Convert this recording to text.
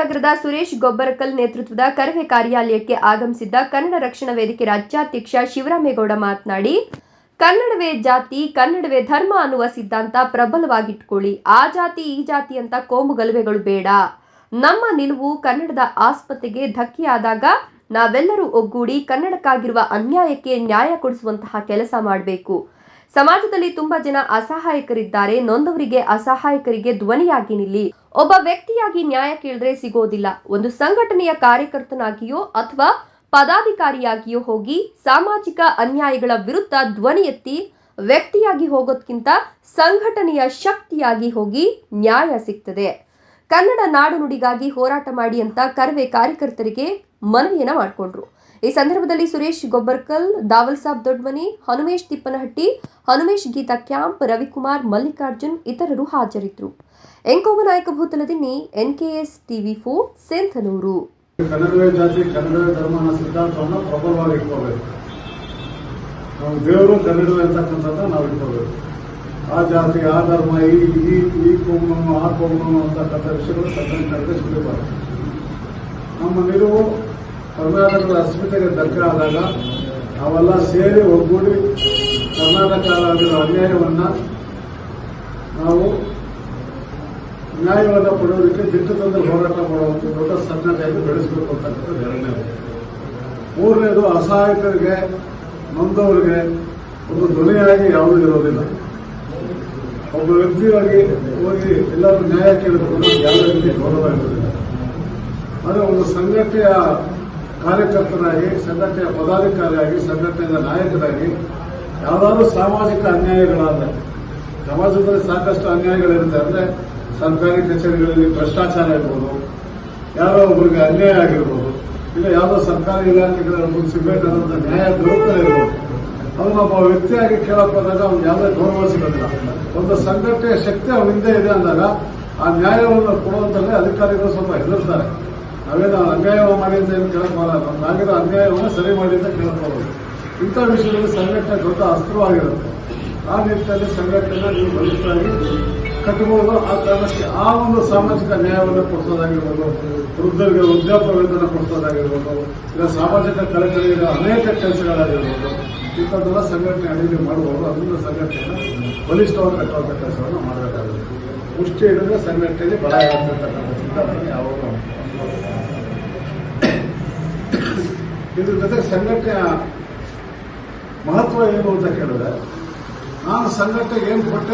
ನಗರದ ಸುರೇಶ್ ಗೊಬ್ಬರಕಲ್ ನೇತೃತ್ವದ ಕರವೆ ಕಾರ್ಯಾಲಯಕ್ಕೆ ಆಗಮಿಸಿದ್ದ ಕನ್ನಡ ರಕ್ಷಣಾ ವೇದಿಕೆ ರಾಜ್ಯಾಧ್ಯಕ್ಷ ಶಿವರಾಮೇಗೌಡ ಮಾತನಾಡಿ, ಕನ್ನಡವೇ ಜಾತಿ, ಕನ್ನಡವೇ ಧರ್ಮ ಅನ್ನುವ ಸಿದ್ಧಾಂತ ಪ್ರಬಲವಾಗಿಟ್ಕೊಳ್ಳಿ. ಆ ಜಾತಿ, ಈ ಜಾತಿ ಅಂತ ಕೋಮು ಗಲಭೆಗಳು ಬೇಡ. ನಮ್ಮ ನಿಲುವು ಕನ್ನಡದ ಆಸ್ಪತ್ರೆಗೆ ಧಕ್ಕೆಯಾದಾಗ ನಾವೆಲ್ಲರೂ ಒಗ್ಗೂಡಿ ಕನ್ನಡಕ್ಕಾಗಿರುವ ಅನ್ಯಾಯಕ್ಕೆ ನ್ಯಾಯ ಕೊಡಿಸುವಂತಹ ಕೆಲಸ ಮಾಡಬೇಕು. ಸಮಾಜದಲ್ಲಿ ತುಂಬಾ ಜನ ಅಸಹಾಯಕರಿದ್ದಾರೆ. ನೊಂದವರಿಗೆ ಅಸಹಾಯಕರಿಗೆ ಧ್ವನಿಯಾಗಿ ನಿಲ್ಲಿ. ಒಬ್ಬ ವ್ಯಕ್ತಿಯಾಗಿ ನ್ಯಾಯ ಕೇಳಿದ್ರೆ ಸಿಗೋದಿಲ್ಲ. ಒಂದು ಸಂಘಟನೆಯ ಕಾರ್ಯಕರ್ತನಾಗಿಯೋ ಅಥವಾ ಪದಾಧಿಕಾರಿಯಾಗಿಯೋ ಹೋಗಿ ಸಾಮಾಜಿಕ ಅನ್ಯಾಯಗಳ ವಿರುದ್ಧ ಧ್ವನಿ ಎತ್ತಿ ವ್ಯಕ್ತಿಯಾಗಿ ಹೋಗೋದ್ಕಿಂತ ಸಂಘಟನೆಯ ಶಕ್ತಿಯಾಗಿ ಹೋಗಿ ನ್ಯಾಯ ಸಿಗ್ತದೆ. ಕನ್ನಡ ನಾಡು ನುಡಿಗಾಗಿ ಹೋರಾಟ ಮಾಡಿ ಅಂತ ಕರ್ವೆ ಕಾರ್ಯಕರ್ತರಿಗೆ ಮನವಿಯನ್ನ ಮಾಡಿಕೊಂಡ್ರು. ಈ ಸಂದರ್ಭದಲ್ಲಿ ಸುರೇಶ್ ಗೊಬ್ಬರ್ಕಲ್, ದಾವಲ್ ಸಾಬ್ ದೊಡ್ಮನಿ, ಹನುಮೇಶ್ ತಿಪ್ಪನಹಟ್ಟಿ, ಹನುಮೇಶ್ ಗೀತಾ ಕ್ಯಾಂಪ್, ರವಿಕುಮಾರ್ ಮಲ್ಲಿಕಾರ್ಜುನ್ ಇತರರು ಹಾಜರಿದ್ದರು ಎಂಕೋಮ Nayaka K NKS TV four, Senthanur. ಕನ್ನಡವೇ ಜಾತಿ, ಕನ್ನಡವೇ ಧರ್ಮ ಅನ್ನೋ ಸಿದ್ಧಾಂತವನ್ನು ಪ್ರಬಲವಾಗಿ ಇಟ್ಕೋಬೇಕು. ನಾವು ದೇವರು ಕನ್ನಡವೇ ಅಂತಕ್ಕಂಥದ್ದು ನಾವು ಇಟ್ಕೋಬೇಕು. ಆ ಜಾತಿ, ಆ ಧರ್ಮ, ಈ ಈ ಈ ಕೋಮು ಆ ಕೋಮು ಅಂತಕ್ಕಂಥ ವಿಷಯಗಳು ಕನ್ನಡ ಕಡೆಗೆ ಸಿಗಬಾರದು. ನಮ್ಮ ನಿಲುವು ಕರ್ನಾಟಕದ ಅಸ್ಮಿತೆಗೆ ಧಕ್ಕೆ ಆದಾಗ ನಾವೆಲ್ಲ ಸೇರಿ ಒಗ್ಗೂಡಿ ಕರ್ನಾಟಕ ಆಗಿರೋ ಅನ್ಯಾಯವನ್ನು ನಾವು ನ್ಯಾಯವನ್ನು ಪಡೆಯೋದಕ್ಕೆ ದಿಟ್ಟದಂತೆ ಹೋರಾಟ ಮಾಡುವಂಥ ದೊಡ್ಡ ಸಂಘಟನೆಯಾಗಿ ಬೆಳೆಸಬೇಕು ಅಂತಕ್ಕಂಥದ್ದು ಎರಡನೇದು ಮೂರನೇದು ಅಸಹಾಯಕರಿಗೆ, ನೊಂದವರಿಗೆ ಒಂದು ಧ್ವನಿಯಾಗಿ ಯಾವುದೂ ಇರೋದಿಲ್ಲ. ಒಬ್ಬ ವ್ಯಕ್ತಿಯಾಗಿ ಹೋಗಿ ಎಲ್ಲರೂ ನ್ಯಾಯ ಅನ್ನೋದು ಯಾವುದೇ ರೀತಿ ಗೌರವ ಇರೋದಿಲ್ಲ. ಆದರೆ ಒಂದು ಸಂಘಟನೆಯ ಕಾರ್ಯಕರ್ತನಾಗಿ, ಸಂಘಟನೆಯ ಪದಾಧಿಕಾರಿಯಾಗಿ, ಸಂಘಟನೆಯ ನಾಯಕರಾಗಿ ಯಾವ್ದಾದ್ರು ಸಾಮಾಜಿಕ ಅನ್ಯಾಯಗಳಾದ ಸಮಾಜದಲ್ಲಿ ಸಾಕಷ್ಟು ಅನ್ಯಾಯಗಳಿರುತ್ತೆ ಅಂದ್ರೆ ಸರ್ಕಾರಿ ಕಚೇರಿಗಳಲ್ಲಿ ಭ್ರಷ್ಟಾಚಾರ ಇರಬಹುದು ಯಾರೋ ಒಬ್ಬರಿಗೆ ಅನ್ಯಾಯ ಆಗಿರ್ಬೋದು, ಇಲ್ಲ ಯಾವುದೋ ಸರ್ಕಾರಿ ಇಲಾಖೆಗಳ ಒಂದು ಸಿಗಬೇಕಾದಂಥ ನ್ಯಾಯ ದೊರಕದೇ ಇರ್ಬೋದು. ಅದನ್ನ ಒಬ್ಬ ವ್ಯಕ್ತಿಯಾಗಿ ಕೇಳಕ್ ಬಂದಾಗ ಅವ್ನು ಯಾವುದೇ ಗೌರವ ಸಿಗೋದಿಲ್ಲ ಒಂದು ಸಂಘಟನೆಯ ಶಕ್ತಿ ಅವನ ಹಿಂದೆ ಇದೆ ಅಂದಾಗ ಆ ನ್ಯಾಯವನ್ನು ಕೊಡುವಂತಲೇ ಅಧಿಕಾರಿಗಳು ಸ್ವಲ್ಪ ಹೆದರ್ತಾರೆ. ನಾವೇನು ಅನ್ಯಾಯ ಮಾಡಿ ಅಂತ ಏನು ಕೇಳಕ್ ಬರಲ್ಲ ನಮ್ಗಾಗಿರೋ ಅನ್ಯಾಯವನ್ನು ಸರಿ ಮಾಡಿ ಅಂತ ಕೇಳಕ್ ಇಂಥ ವಿಷಯದಲ್ಲಿ ಸಂಘಟನೆ ದೊಡ್ಡ ಅಸ್ತ್ರವಾಗಿರುತ್ತೆ. ಆ ನಿಟ್ಟಿನಲ್ಲಿ ಸಂಘಟನೆ ನೀವು ಬಲಿಷ್ಠವಾಗಿ ಕಟ್ಟಬಹುದು. ಆ ಕಾರಣಕ್ಕೆ ಆ ಒಂದು ಸಾಮಾಜಿಕ ನ್ಯಾಯವನ್ನು ಕೊಡಿಸೋದಾಗಿರ್ಬೋದು, ವೃದ್ಧರಿಗೆ ವೃದ್ಧಾಪ್ಯ ವೇತನ ಕೊಡಿಸೋದಾಗಿರ್ಬೋದು, ಇಲ್ಲ ಸಾಮಾಜಿಕ ಕಳಕಳಿಯ ಅನೇಕ ಕೆಲಸಗಳಾಗಿರ್ಬೋದು, ಇಂಥದ್ದೆಲ್ಲ ಸಂಘಟನೆ ಅಡಿಗೆ ಮಾಡಬಹುದು ಅದರಿಂದ ಸಂಘಟನೆಯನ್ನು ಬಲಿಷ್ಠವಾಗಿ ಕಟ್ಟುವಂಥ ಕೆಲಸವನ್ನು ಮಾಡಬೇಕಾಗುತ್ತೆ. ಮುಷ್ಟಿ ಹಿಡಿದ್ರೆ ಸಂಘಟನೆಯಲ್ಲಿ ಬಲ ಆಗಿರ್ತಕ್ಕಂಥ ಚಿಂತನೆ ಯಾವಾಗ ಇದ್ರ ಜೊತೆ ಸಂಘಟನೆಯ ಮಹತ್ವ ಏನು ಅಂತ ಕೇಳಿದ್ರೆ ನಾನು ಸಂಘಟನೆಗೆ ಏನು ಕೊಟ್ಟೆ